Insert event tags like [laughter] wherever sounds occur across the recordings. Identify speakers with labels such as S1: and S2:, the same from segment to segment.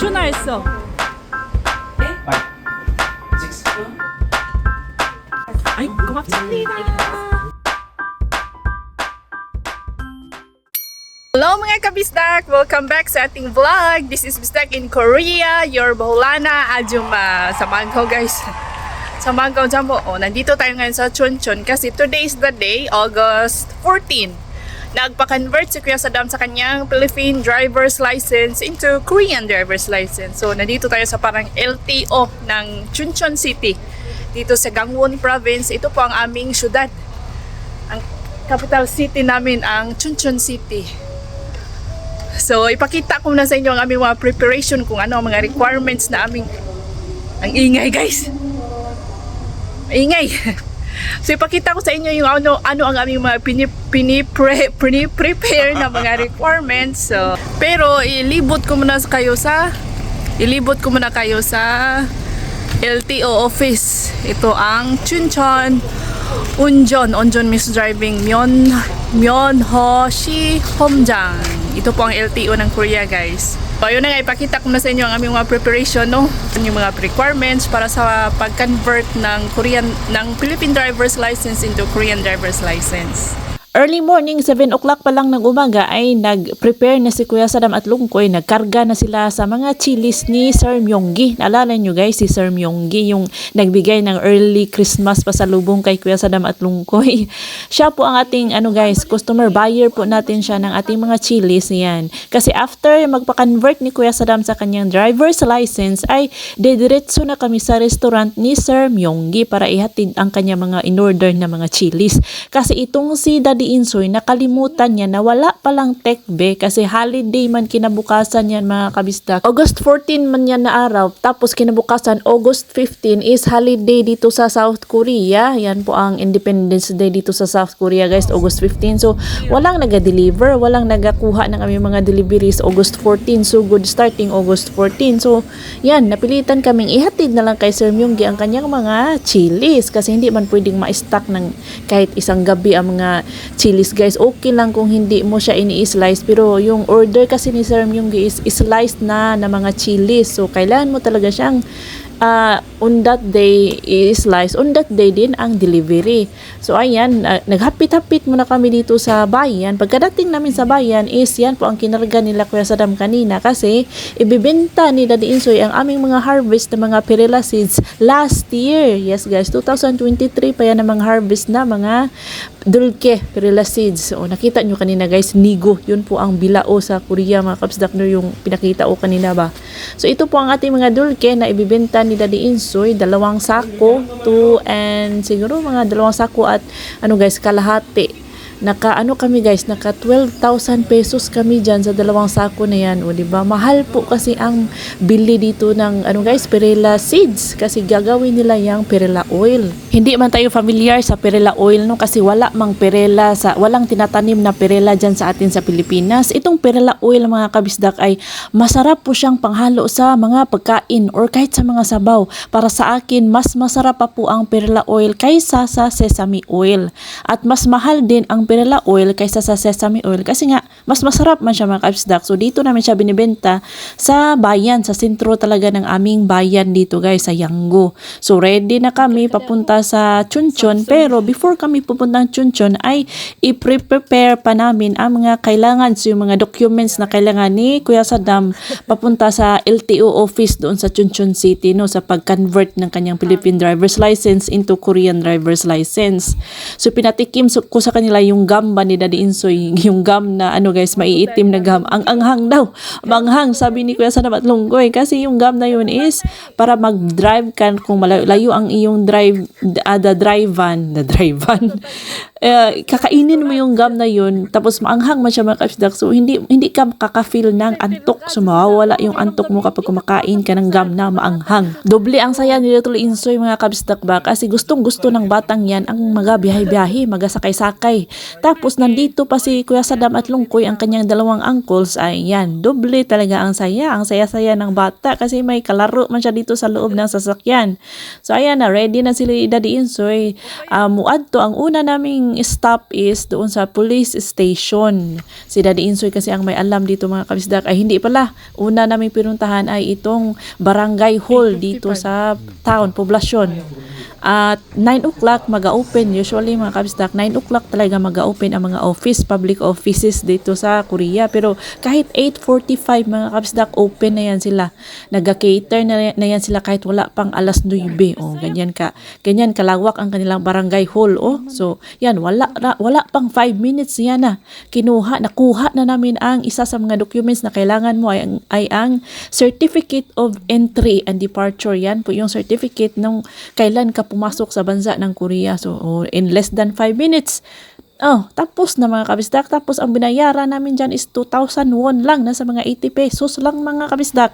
S1: 전화했어.
S2: Five. Six.
S1: 아이 고맙습니다. Hello mga kabistak! Welcome back sa ating vlog. This is Bistak in Korea, your Baholana Ajuma. Samahan ko guys. Samahan ko dyan po. Oh, nandito tayo ngayon sa Chunchon kasi today is the day, August 14. Nagpa-convert si Kuya Saddam sa kanyang Philippine driver's license into Korean driver's license. So, nandito tayo sa parang LTO ng Chunchon City. Dito sa Gangwon Province. Ito po ang aming syudad. Ang capital city namin, ang Chunchon City. So, ipakita ko na sa inyo ang aming mga preparation kung ano ang mga requirements na aming ang ingay guys. Ingay. [laughs] So, ipakita ko sa inyo yung ano, ano ang aming mga pini, pini, pre, pini, prepare na mga [laughs] requirements. So, pero, ilibot ko muna kayo sa ilibot ko muna kayo sa LTO office. Ito ang Chuncheon Unjon, Unjon Miss Driving Myon Myonho Shi Homjang. Ito po ang LTO ng Korea, guys. So, ayun na nga, ipakita ko na sa inyo ang aming mga preparation, no? Yung mga requirements para sa pag-convert ng Korean, ng Philippine driver's license into Korean driver's license.
S3: Early morning, 7 o'clock pa lang ng umaga ay nag-prepare na si Kuya Sadam at Lungkoy. Nagkarga na sila sa mga chilis ni Sir Myonggi. Naalala nyo guys, si Sir Myonggi yung nagbigay ng early Christmas pasalubong kay Kuya Sadam at Lungkoy. [laughs] Siya po ang ating ano guys, customer buyer po natin siya ng ating mga chilis. Yan. Kasi after magpa-convert ni Kuya Sadam sa kanyang driver's license ay dediretso na kami sa restaurant ni Sir Myonggi para ihatid ang kanya mga in-order na mga chilis. Kasi itong si Daddy Insoy, nakalimutan niya na wala palang tekbe kasi holiday man kinabukasan yan mga kabistak. August 14 man yan na araw, tapos kinabukasan August 15 is holiday dito sa South Korea. Yan po ang Independence Day dito sa South Korea guys, August 15. So, walang naga-deliver, walang nagakuha ng aming mga deliveries August 14. So, good starting August 14. So, yan, napilitan kaming ihatid na lang kay Sir Myunggi ang kanyang mga chilis kasi hindi man pwedeng ma-stock ng kahit isang gabi ang mga chilis guys. Okay lang kung hindi mo siya ini-slice pero yung order kasi ni Sir Myunggi is sliced na na mga chilis. So, kailangan mo talaga siyang uh, on that day i-slice, on that day din ang delivery. So ayan, uh, naghapit-hapit muna kami dito sa bayan. Pagkadating namin sa bayan is yan po ang kinarga nila Kuya Sadam kanina kasi ibibenta ni Daddy Insoy ang aming mga harvest ng mga perilla seeds last year. Yes guys, 2023 pa yan ang mga harvest na mga dulke perilla seeds. O nakita nyo kanina guys, nigo. Yun po ang bilao sa Korea mga kapsdakner yung pinakita ko kanina ba. So ito po ang ating mga dulke na ibibenta ni Daddy Insoy, dalawang sako, two and siguro mga dalawang sako at ano guys, kalahati. Naka ano kami guys, naka 12,000 pesos kami diyan sa dalawang sako na yan. O di ba? Mahal po kasi ang bili dito ng ano guys, perilla seeds kasi gagawin nila yung perilla oil. Hindi man tayo familiar sa perilla oil no kasi wala mang perilla sa walang tinatanim na perilla diyan sa atin sa Pilipinas. Itong perilla oil mga kabisdak ay masarap po siyang panghalo sa mga pagkain or kahit sa mga sabaw. Para sa akin, mas masarap pa po ang perilla oil kaysa sa sesame oil. At mas mahal din ang perilla oil kaysa sa sesame oil kasi nga mas masarap man siya mga kabisdak. So dito namin siya binibenta sa bayan, sa sentro talaga ng aming bayan dito guys, sa Yanggo. So ready na kami papunta sa Chunchon pero before kami pupunta ng Chunchon ay i-prepare pa namin ang mga kailangan, so yung mga documents na kailangan ni Kuya Saddam papunta sa LTO office doon sa Chunchon City no sa pag-convert ng kanyang Philippine driver's license into Korean driver's license. So pinatikim ko sa kanila yung gum ba ni Daddy Insoy, yung gum na ano guys, maiitim na gum. Ang anghang daw. Manghang sabi ni Kuya Saddam at Lunggoy kasi yung gum na yun is para mag-drive ka kung malayo ang iyong drive uh, the drive van, the drive van. [laughs] Eh, kakainin mo yung gum na yun tapos maanghang man siya mga kapsdak so hindi hindi ka makaka-feel ng antok. So mawawala yung antok mo kapag kumakain ka ng gum na maanghang. Doble ang saya ni Little Insoy mga kapsdak ba? Kasi gustong gusto ng batang yan ang magabiyahe-biyahe magasakay-sakay Tapos nandito pa si Kuya Saddam at Lungkoy ang kanyang dalawang uncles ay yan, doble talaga ang saya, ang saya-saya ng bata kasi may kalaro man siya dito sa loob ng sasakyan. So ayan na, ready na sila Daddy Insoy. Uh, muadto, ang una naming stop is doon sa police station. Si Daddy Insoy kasi ang may alam dito mga kabisdak ay hindi pala. Una naming pinuntahan ay itong barangay hall dito sa town, poblasyon. At 9 o'clock mag-open, usually mga kabisdak, 9 o'clock talaga mag-open ang mga office, public offices dito sa Korea. Pero kahit 8.45 mga kabisdak, open na yan sila. Nag-cater na, na yan sila kahit wala pang alas 9. O, ganyan ka. Ganyan kalawak ang kanilang barangay hall. O, so, yan, wala, na- wala pang 5 minutes yan na. Kinuha, nakuha na namin ang isa sa mga documents na kailangan mo ay, ay ang Certificate of Entry and Departure. Yan po yung certificate ng kailan ka pumasok sa bansa ng Korea. So, oh, in less than 5 minutes, Oh, tapos na mga kabisdak. Tapos ang binayaran namin dyan is 2,000 won lang. Nasa mga 80 pesos lang mga kabisdak.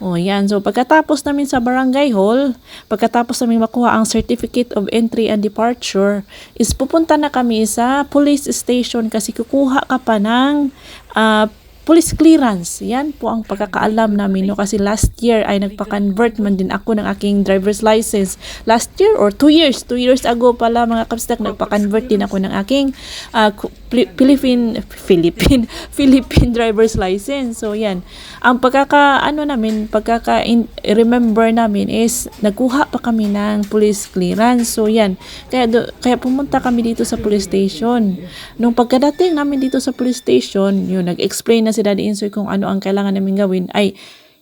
S3: Oh, yan. So, pagkatapos namin sa barangay hall, pagkatapos namin makuha ang Certificate of Entry and Departure, is pupunta na kami sa police station kasi kukuha ka pa ng ah, police clearance. Yan po ang pagkakaalam namin no kasi last year ay nagpa-convert man din ako ng aking driver's license. Last year or two years, two years ago pala mga kapstak nagpa-convert din ako ng aking Pili- Philippine Philippine [laughs] Philippine driver's license. So yan. Ang pagkaka ano namin, pagkaka in- remember namin is nagkuha pa kami ng police clearance. So yan. Kaya do, kaya pumunta kami dito sa police station. Nung pagkadating namin dito sa police station, yun nag-explain na si Daddy Insoy kung ano ang kailangan namin gawin ay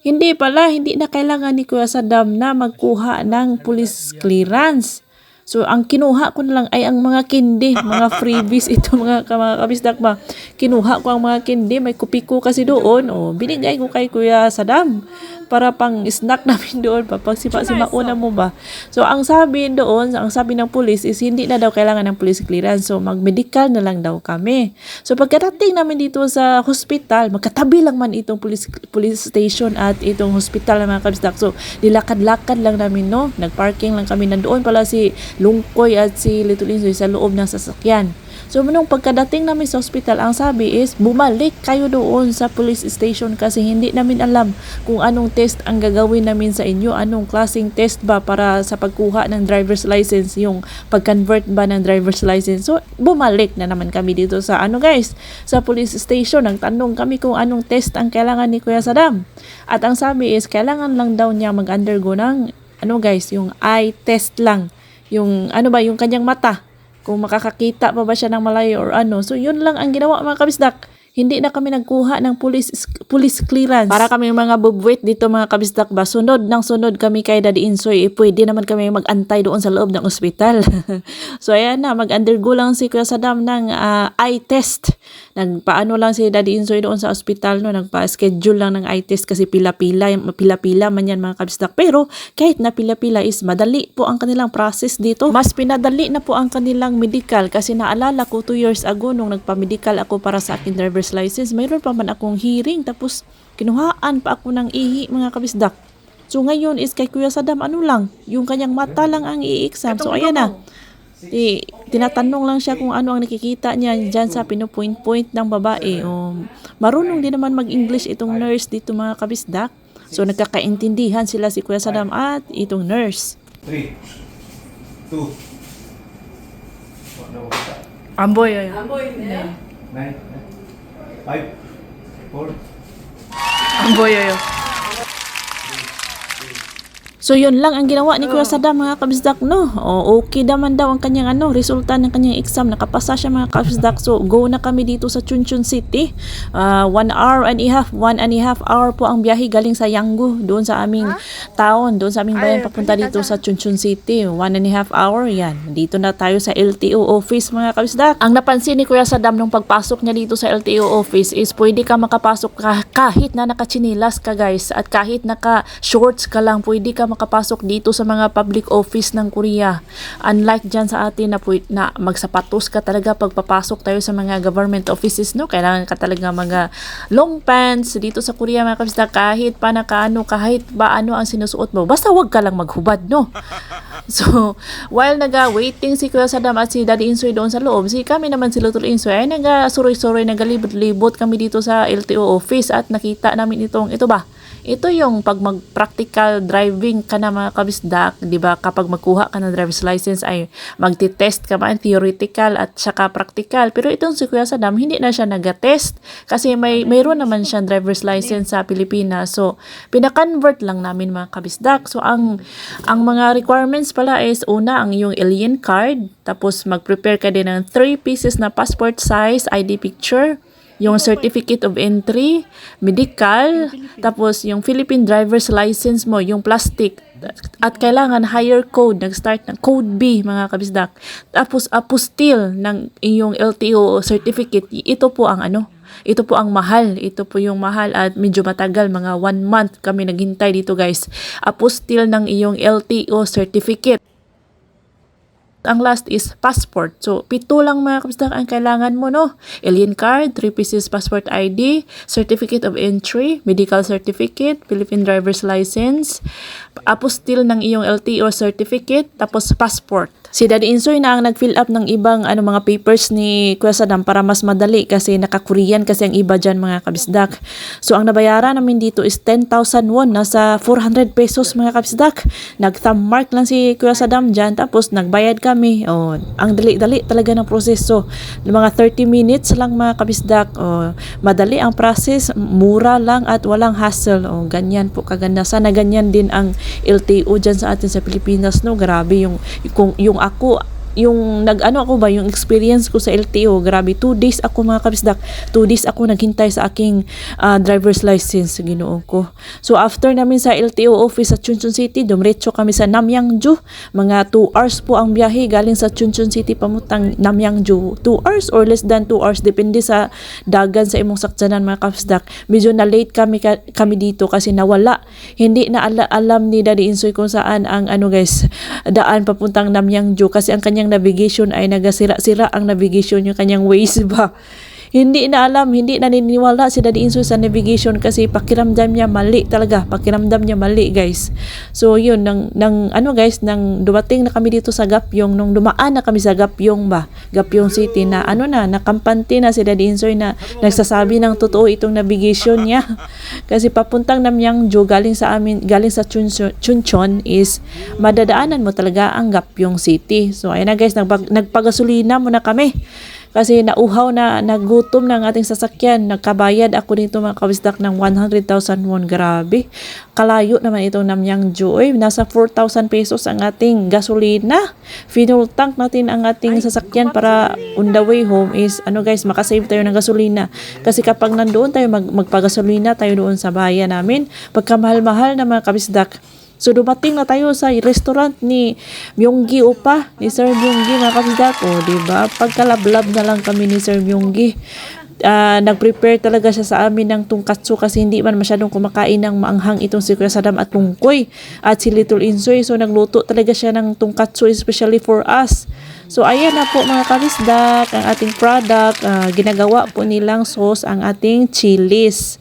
S3: hindi pala, hindi na kailangan ni Kuya Saddam na magkuha ng police clearance. So, ang kinuha ko na lang ay ang mga kindi, mga [laughs] freebies ito mga, mga kabisdak ba. Kinuha ko ang mga kindi, may kupi ko kasi doon. O, binigay ko kay Kuya Saddam para pang snack [laughs] namin doon. Papagsipa-sipa una mo ba. So, ang sabi doon, ang sabi ng police is hindi na daw kailangan ng police clearance. So, mag-medical na lang daw kami. So, pagkarating namin dito sa hospital, magkatabi lang man itong police, police station at itong hospital ng mga kabisdak. So, nilakad-lakad lang namin, no? Nag-parking lang kami. Nandoon pala si Lungkoy at si Little Insoy sa loob ng sasakyan. So, nung pagkadating namin sa hospital, ang sabi is, bumalik kayo doon sa police station kasi hindi namin alam kung anong test ang gagawin namin sa inyo, anong klaseng test ba para sa pagkuha ng driver's license, yung pag-convert ba ng driver's license. So, bumalik na naman kami dito sa ano guys, sa police station. Nagtanong kami kung anong test ang kailangan ni Kuya Saddam. At ang sabi is, kailangan lang daw niya mag-undergo ng, ano guys, yung eye test lang. Yung, ano ba, yung kanyang mata kung makakakita pa ba siya ng malayo or ano. So, yun lang ang ginawa mga kabisdak. Hindi na kami nagkuha ng police police clearance. Para kami mga bubwit dito mga kabisdak ba. Sunod ng sunod kami kay Daddy Insoy. Eh, pwede naman kami mag-antay doon sa loob ng ospital. [laughs] so, ayan na. Mag-undergo lang si Kuya Saddam ng ah, eye test. Nagpaano lang si Daddy Insoy doon sa ospital. No? Nagpa-schedule lang ng eye test kasi pila-pila. Pila-pila man yan mga kabisdak. Pero kahit na pila-pila is madali po ang kanilang process dito. Mas pinadali na po ang kanilang medical kasi naalala ko 2 years ago nung nagpa-medical ako para sa akin driver's license, mayroon pa man akong hearing tapos kinuhaan pa ako ng ihi mga kabisdak. So ngayon is kay Kuya Saddam ano lang, yung kanyang mata lang ang i-exam. So ayan na. Di, tinatanong lang siya kung ano ang nakikita niya dyan sa pinupoint-point ng babae. O, marunong din naman mag-English itong nurse dito mga kabisdak. So nagkakaintindihan sila si Kuya Saddam at itong nurse.
S2: Three. Two. Ano?
S1: Amboy, ayo.
S2: Nine. Five. Four.
S1: Amboy, ayo.
S3: So yun lang ang ginawa ni Kuya Saddam mga kabisdak no. O, okay naman daw ang kanyang ano, resulta ng kanyang exam. Nakapasa siya mga kabisdak. So go na kami dito sa Chunchon City. Uh, one hour and a half, one and a half hour po ang biyahe galing sa Yanggu doon sa aming town, doon sa aming bayan
S1: Ay,
S3: papunta dito sa Chunchon City. One and a half hour yan. Dito na tayo sa LTO office mga kabisdak. Ang napansin ni Kuya Saddam nung pagpasok niya dito sa LTO office is pwede ka makapasok ka, kahit na nakachinilas ka guys at kahit naka shorts ka lang pwede ka makapasok dito sa mga public office ng Korea. Unlike dyan sa atin na, na magsapatos ka talaga pagpapasok tayo sa mga government offices no. Kailangan ka talaga mga long pants dito sa Korea mga kabisdak kahit pa nakaano kahit ba ano ang sinusuot mo. Basta wag ka lang maghubad no. [laughs] So, while naga-waiting si Kuya Saddam at si Daddy Insoy doon sa loob, si kami naman si Lutol Insoy ay naga-suroy-suroy, nagalibot-libot kami dito sa LTO office at nakita namin itong, ito ba? Ito yung pag mag-practical driving ka na mga kabisdak, di ba? Kapag magkuha ka ng driver's license ay magti-test ka man, theoretical at saka practical. Pero itong si Kuya Saddam, hindi na siya nag-test kasi may mayroon naman siyang driver's license sa Pilipinas. So, pina-convert lang namin mga kabisdak. So, ang ang mga requirements pala is una, ang iyong alien card, tapos mag-prepare ka din ng 3 pieces na passport size ID picture, yung certificate of entry, medical, tapos yung Philippine driver's license mo, yung plastic, at kailangan higher code, nag-start ng code B, mga kabisdak. Tapos apostille ng iyong LTO certificate, ito po ang ano, ito po ang mahal. Ito po yung mahal at medyo matagal. Mga one month kami naghintay dito guys. Apostille ng iyong LTO certificate. Ang last is passport. So, pito lang mga kabisdak ang kailangan mo, no? Alien card, 3 pieces passport ID, certificate of entry, medical certificate, Philippine driver's license, apostille ng iyong LTO certificate, tapos passport. Si Daddy Insoy na ang nag-fill up ng ibang ano mga papers ni Kuya Saddam para mas madali kasi naka-Korean kasi ang iba dyan mga kabisdak. So ang nabayaran namin dito is 10,000 won, nasa 400 pesos mga kabisdak. Nag-thumb mark lang si Kuya Saddam dyan tapos nagbayad kami. Oh, ang dali-dali talaga ng proseso. Mga 30 minutes lang mga kabisdak. Oh, madali ang process, mura lang at walang hassle. Oh, ganyan po kaganda. Sana ganyan din ang LTO dyan sa atin sa Pilipinas. No? Grabe yung, kung, yung ako yung nag-ano ako ba yung experience ko sa LTO grabe two days ako mga kabisdak two days ako naghintay sa aking ah, driver's license ginoo ko. So after namin sa LTO office sa Chunchon City dumiretso kami sa Namyangju. Mga 2 hours po ang biyahe galing sa Chunchon City pamutang Namyangju. 2 hours or less than 2 hours depende sa dagan sa imong sakyanan mga kabisdak. Medyo na late kami ka- kami dito kasi nawala. Hindi na ala- alam ni Daddy Insoy kung saan ang ano guys daan papuntang Namyangju kasi ang kanyang navigation ay nagasira-sira ang navigation yung kanyang ways ba hindi na alam, hindi na naniniwala si Daddy Insoy sa navigation kasi pakiramdam niya mali talaga. Pakiramdam niya mali, guys. So, yun, nang, nang ano guys, nang dumating na kami dito sa Gapyong, nung dumaan na kami sa Gapyong ba, Gapyong City na ano na, nakampante na si Daddy Insoy na nagsasabi ng totoo itong navigation niya. [laughs] kasi papuntang Namyangjo, galing sa amin, galing sa Chunchon, is madadaanan mo talaga ang Gapyong City. So, ayun na guys, nagpag, nagpagasolina muna kami. Kasi nauhaw na, nagutom na ang ating sasakyan. Nagkabayad ako dito mga kabisdak ng 100,000 won. Grabe. Kalayo naman itong Namyangju. Oy, nasa 4,000 pesos ang ating gasolina. Fuel tank natin ang ating sasakyan para on the way home is, ano guys, makasave tayo ng gasolina. Kasi kapag nandoon tayo, mag, magpagasolina tayo doon sa bayan namin, pagkamahal-mahal na mga kabisdak, So dumating na tayo sa restaurant ni Myunggi Upa, ni Sir Myunggi mga kabisdak. O, di ba? Pagkalablab na lang kami ni Sir Myunggi. Ah, nag-prepare talaga siya sa amin ng tungkatsu kasi hindi man masyadong kumakain ng maanghang itong si Kuya Saddam at Tungkoy at si Little Insoy. So nagluto talaga siya ng tungkatsu especially for us. So ayan na po mga kabisdak, ang ating product. Ah, ginagawa po nilang sauce ang ating chilies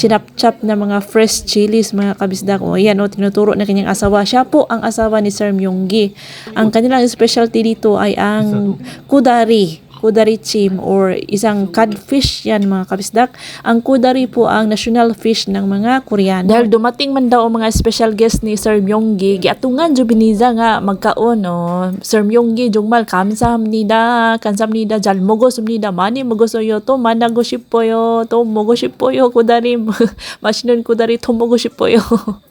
S3: chinap-chap na mga fresh chilies, mga kabisdak. O, ayan, o, tinuturo na kanyang asawa. Siya po ang asawa ni Sir Myunggi. Ang kanilang specialty dito ay ang kudari kudari chim or isang codfish yan mga kabisdak. Ang kudari po ang national fish ng mga Koreano. Dahil dumating man daw ang mga special guest ni Sir Myunggi, giatungan jo biniza nga magkaon oh. Sir Myunggi jungmal kamsamnida, kansamnida jalmogosumnida mani mogosoyo to manago shippoyo to mogo shippoyo kudari [laughs] masinon kudari to mogo shippoyo. [laughs]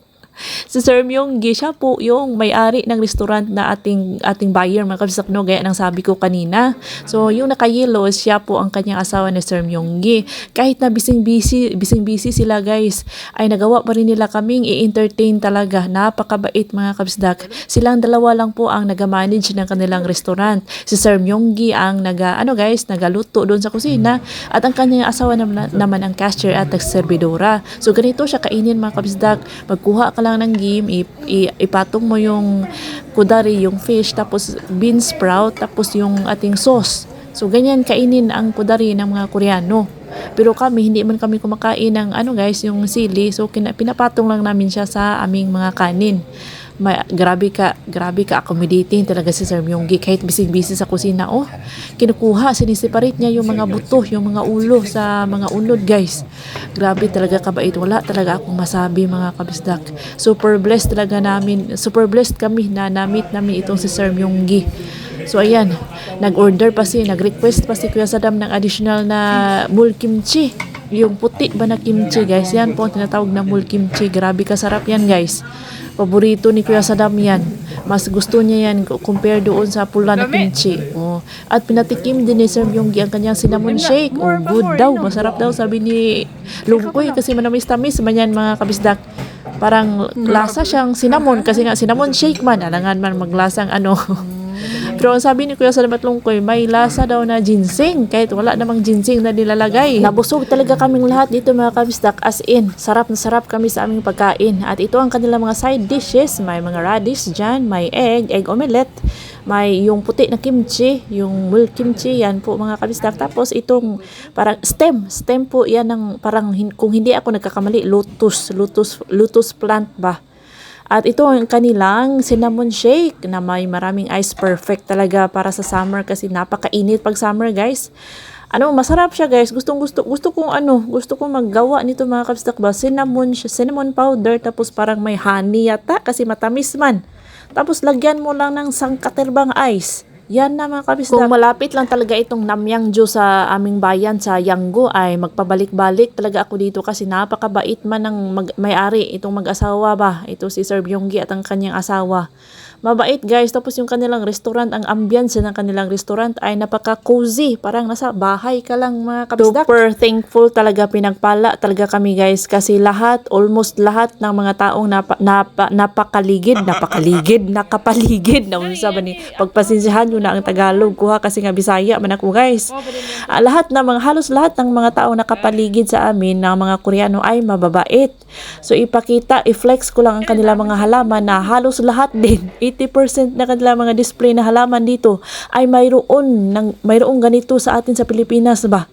S3: si Sir Myunggi, siya po yung may-ari ng restaurant na ating ating buyer, mga kabisak, no? Gaya ng sabi ko kanina. So, yung naka-yellow, siya po ang kanyang asawa ni Sir Myunggi. Kahit na bising-busy, bising-busy sila, guys, ay nagawa pa rin nila kaming i-entertain talaga. Napakabait, mga kabisdak. Silang dalawa lang po ang nag-manage ng kanilang restaurant. Si Sir Myunggi ang naga, ano guys, nagaluto doon sa kusina. At ang kanyang asawa naman, naman ang cashier at nagserbidora. So, ganito siya kainin, mga kabisdak. Magkuha ka lang ng game, ip- ipatong mo yung kudari, yung fish, tapos bean sprout, tapos yung ating sauce. So, ganyan kainin ang kudari ng mga Koreano. Pero kami, hindi man kami kumakain ng ano guys, yung sili. So, pinapatong lang namin siya sa aming mga kanin. May, grabe ka, grabe ka accommodating talaga si Sir Myonggi kahit bising-busy sa kusina. Oh, kinukuha, sinisiparate niya yung mga buto, yung mga ulo sa mga unod, guys. Grabe talaga kabait. Wala talaga akong masabi mga kabisdak. Super blessed talaga namin, super blessed kami na namit namin itong si Sir Myonggi. So ayan, nag-order pa si, nag-request pa si Kuya Sadam ng additional na mul kimchi. Yung puti ba na kimchi guys, yan po ang tinatawag na mul kimchi. Grabe kasarap yan guys. Paborito ni Kuya Sadam yan. Mas gusto niya yan compare doon sa pula na kimchi. Oh. At pinatikim din ni Sir Yonggi ang kanyang cinnamon shake. Oh, good daw. Masarap daw sabi ni Lungkoy kasi manamis-tamis man yan mga kabisdak. Parang lasa siyang cinnamon kasi nga cinnamon shake man. Alangan man maglasang ano. [laughs] Pero ang sabi ni Kuya Salamat Lungkoy, may lasa daw na ginseng kahit wala namang ginseng na nilalagay. Nabusog talaga kaming lahat dito mga kabisdak as in. Sarap na sarap kami sa aming pagkain. At ito ang kanilang mga side dishes. May mga radish dyan, may egg, egg omelette, may yung puti na kimchi, yung mul kimchi, yan po mga kabisdak. Tapos itong parang stem, stem po yan ng parang kung hindi ako nagkakamali, lotus, lotus, lotus plant ba? At ito ang kanilang cinnamon shake na may maraming ice perfect talaga para sa summer kasi napakainit pag summer guys. Ano, masarap siya guys. Gustong gusto gusto kong ano, gusto kong maggawa nito mga kabstak ba. Cinnamon cinnamon powder tapos parang may honey yata kasi matamis man. Tapos lagyan mo lang ng sangkaterbang ice. Yan na mga kabisdak. Kung malapit lang talaga itong Namyangjo sa aming bayan sa Yanggo ay magpabalik-balik talaga ako dito kasi napakabait man ng mag- may-ari itong mag-asawa ba. Ito si Sir Byonggi at ang kanyang asawa. Mabait guys. Tapos yung kanilang restaurant, ang ambience ng kanilang restaurant ay napaka-cozy. Parang nasa bahay ka lang mga kabisdak. Super thankful talaga pinagpala talaga kami guys kasi lahat, almost lahat ng mga taong napa, napa, napakaligid, napakaligid, [laughs] nakapaligid na unsa ba ni pagpasensyahan nyo na ang Tagalog kuha kasi nga Bisaya man ako guys. Ah, lahat ng mga halos lahat ng mga taong nakapaligid sa amin ng mga Koreano ay mababait. So ipakita, i-flex ko lang ang kanilang mga halaman na halos lahat din [laughs] 80% na kanilang mga display na halaman dito ay mayroon ng mayroong ganito sa atin sa Pilipinas ba?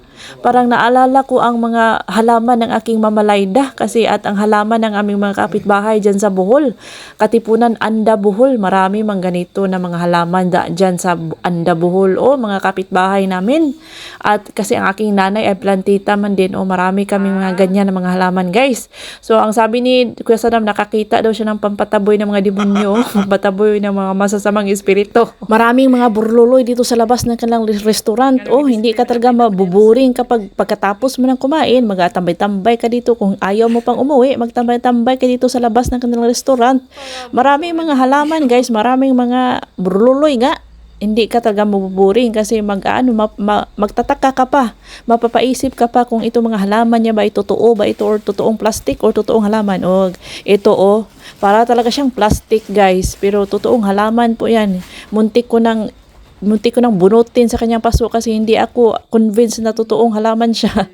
S3: Parang naalala ko ang mga halaman ng aking mamalayda kasi at ang halaman ng aming mga kapitbahay dyan sa Bohol. Katipunan Anda Bohol, marami mang ganito na mga halaman dyan sa Anda Bohol o mga kapitbahay namin. At kasi ang aking nanay ay plantita man din o marami kaming mga ganyan na mga halaman guys. So ang sabi ni Kuya Sadam nakakita daw siya ng pampataboy ng mga demonyo, [laughs] [laughs] pampataboy ng mga masasamang espiritu. Maraming mga burluloy dito sa labas ng kanilang restaurant. Oh, hindi ka talaga mabuburing kapag pagkatapos mo ng kumain, magatambay-tambay ka dito. Kung ayaw mo pang umuwi, magtambay-tambay ka dito sa labas ng kanilang restaurant. Maraming mga halaman, guys. Maraming mga burluloy nga. Hindi ka talaga mabuburing kasi mag, ano, ma, ma- magtataka ka pa. Mapapaisip ka pa kung ito mga halaman niya ba ito totoo ba ito or totoong plastic or totoong halaman. O ito oh, para talaga siyang plastic guys. Pero totoong halaman po yan. Muntik ko nang muntik ko nang bunutin sa kanyang paso kasi hindi ako convinced na totoong halaman siya. [laughs]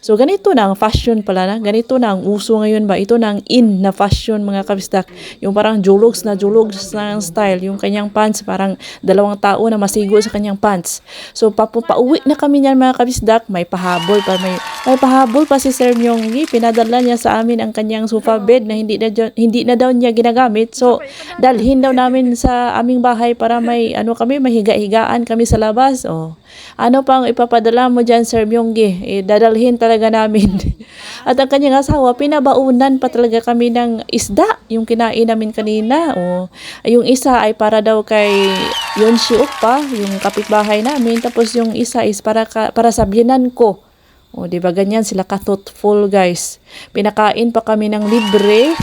S3: So ganito na ang fashion pala na. Ganito na ang uso ngayon ba. Ito na ang in na fashion mga kabisdak. Yung parang julugs na julugs na ang style. Yung kanyang pants parang dalawang tao na masigo sa kanyang pants. So papu pauwi na kami niyan mga kabisdak. May pahabol pa. May, may pahabol pa si Sir Myonggi. Pinadala niya sa amin ang kanyang sofa bed na hindi na, hindi na daw niya ginagamit. So dalhin daw namin sa aming bahay para may ano kami, mahiga-higaan kami sa labas. Oh. Ano pang ipapadala mo dyan, Sir Myonggi? Eh, dadalhin talaga namin. [laughs] At ang kanyang asawa, pinabaunan pa talaga kami ng isda, yung kinain namin kanina. Oh. Yung isa ay para daw kay Yon Shiuk pa, yung kapitbahay namin. Tapos yung isa is para, ka, para sa biyanan ko. O, di ba ganyan sila ka-thoughtful, guys. Pinakain pa kami ng libre.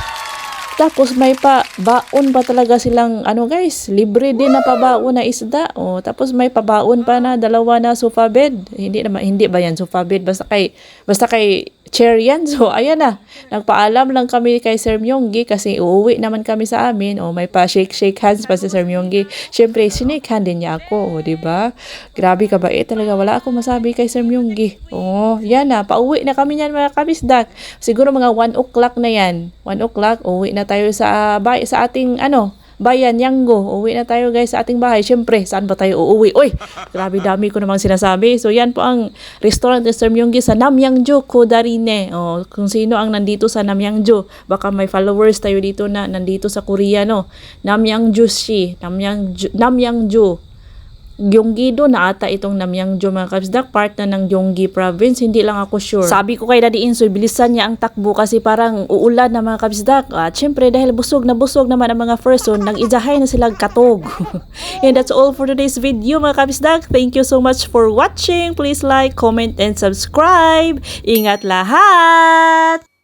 S3: Tapos may pa baon pa talaga silang ano guys, libre din na pabaon na isda. Oh, tapos may pabaon pa na dalawa na sofa bed. Hindi naman hindi ba yan sofa bed basta kay basta kay chair yan. [laughs] So ayan na. Nagpaalam lang kami kay Sir Myonggi kasi uuwi naman kami sa amin. Oh, may pa shake shake hands pa si Sir Myonggi. Syempre sinake hand din niya ako, oh, di ba? Grabe ka ba eh talaga wala akong masabi kay Sir Myonggi. Oh, yan na. Pauwi na kami niyan mga kabisdak. Siguro mga 1 o'clock na yan. 1 o'clock, uwi na tayo sa bay, sa ating ano, Bayan, Yanggo. Uwi na tayo guys sa ating bahay. Siyempre, saan ba tayo uuwi? Uy, grabe dami ko namang sinasabi. So yan po ang restaurant ni Sir Myunggi sa Namyangjo, Kodarine. O, kung sino ang nandito sa Namyangjo. Baka may followers tayo dito na nandito sa Korea, no? Namyangjo shi. Namyangjo. Namyangjo. Gyeonggi-do na ata itong Namyangjo mga kabisdak, part na ng Gyeonggi province, hindi lang ako sure. Sabi ko kay Daddy Insoy, bilisan niya ang takbo kasi parang uulan na mga kabisdak. At syempre dahil busog na busog naman ang mga person, nag-ijahay na silang katog. [laughs] and that's all for today's video mga kabisdak. Thank you so much for watching. Please like, comment, and subscribe. Ingat lahat!